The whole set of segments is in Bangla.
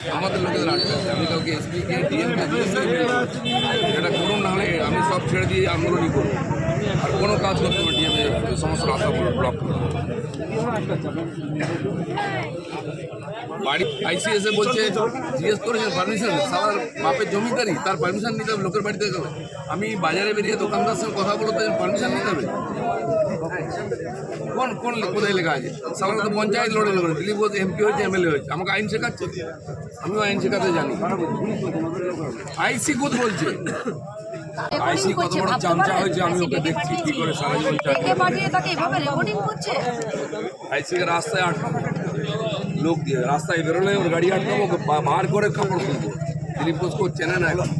আমাদের লোকেদের আটকে আমি কাউকে এসপিকে ডিএমকে এটা করুন না হলে আমি সব ছেড়ে দিয়ে আন্দোলনই করব আর কোনো কাজ করতে হবে ডিএমএ সমস্ত রাস্তা ব্লক বাড়ি আইসিএসএ বলছে, জিজ্ঞেস করেছেন পারমিশন সবার বাপের জমিদারি, তার পারমিশন নিতে হবে, লোকের বাড়িতে গেলে। আমি বাজারে বেরিয়ে দোকানদার সঙ্গে কথা বলতে পারমিশন নিতে হবে? কোন কোন, কোথায় লেখা আছে? সাধারণত পঞ্চায়েত লড়ে লড়ে দিলীপ ঘোষ এমপি হয়েছে এমএলএ হয়েছে। আমাকে আইন শেখাচ্ছে। আমিও আইন শেখাতে জানি। আইসি কোথ বলছে? আইসি কত বড় চামচা হয়েছে আমি ওকে দেখছি কি করে সারা জীবন চাকরি ডেকে পাঠিয়ে তাকে এভাবে রেকর্ডিং করছে? আইসিকে রাস্তায় আটকাবো। লোক দিয়ে রাস্তায় বেরোলে ওর গাড়ি আটকাবো বার করে কাপড় খুলবো। দিলীপ ঘোষকে ও চেনে না এখন।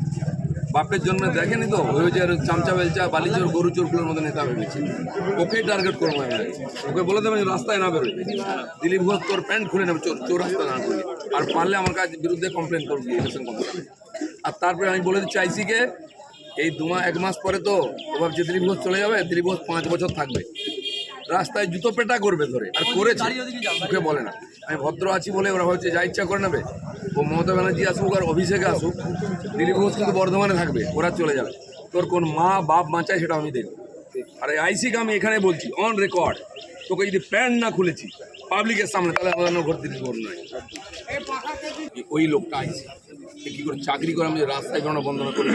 বাপের জন্মে দেখেনি তো? ওই যে চামচা বেলচা বালিচোর গরু চোরগুলোর মতো নেতা ভেবেছে। ওকেই টার্গেট করব আমি ওকে বলে দেবেন রাস্তায় না বেরোয়। দিলীপ ঘোষ তোর প্যান্ট খুলে নেবে চোর চোর রাস্তা না করলে আর পারলে আমার কাছে বিরুদ্ধে কমপ্লেন করবি ইলেকশন কমিশন আর তারপরে আমি বলে দিচ্ছি আইসিকে এই দু এক মাস পরে তো ভাবছে দিলীপ ঘোষ চলে যাবে দিলীপ ঘোষ পাঁচ বছর থাকবে। রাস্তায় জুতো পেটা করবে ধরে আর করেছে মুখে বলে না। আমি ভদ্র আছি বলে ওরা হচ্ছে যা ইচ্ছা করে নেবে। ও মমতা ব্যানার্জি আসুক আর অভিষেকে আসুক দিলীপ ঘোষ কিন্তু বর্ধমানে থাকবে ওরা চলে যাবে। তোর কোন মা বাপ বাঁচায় সেটা আমি দেখব। আর এই আইসিকে আমি এখানে বলছি অন রেকর্ড তোকে যদি প্যান্ট না খুলেছি পাবলিকের সামনে তাহলে আমাদের ঘর দিতে করব না ওই লোকটা আইসি। কি করে চাকরি করে আমি রাস্তায় বেরোনো বন্ধ না করে।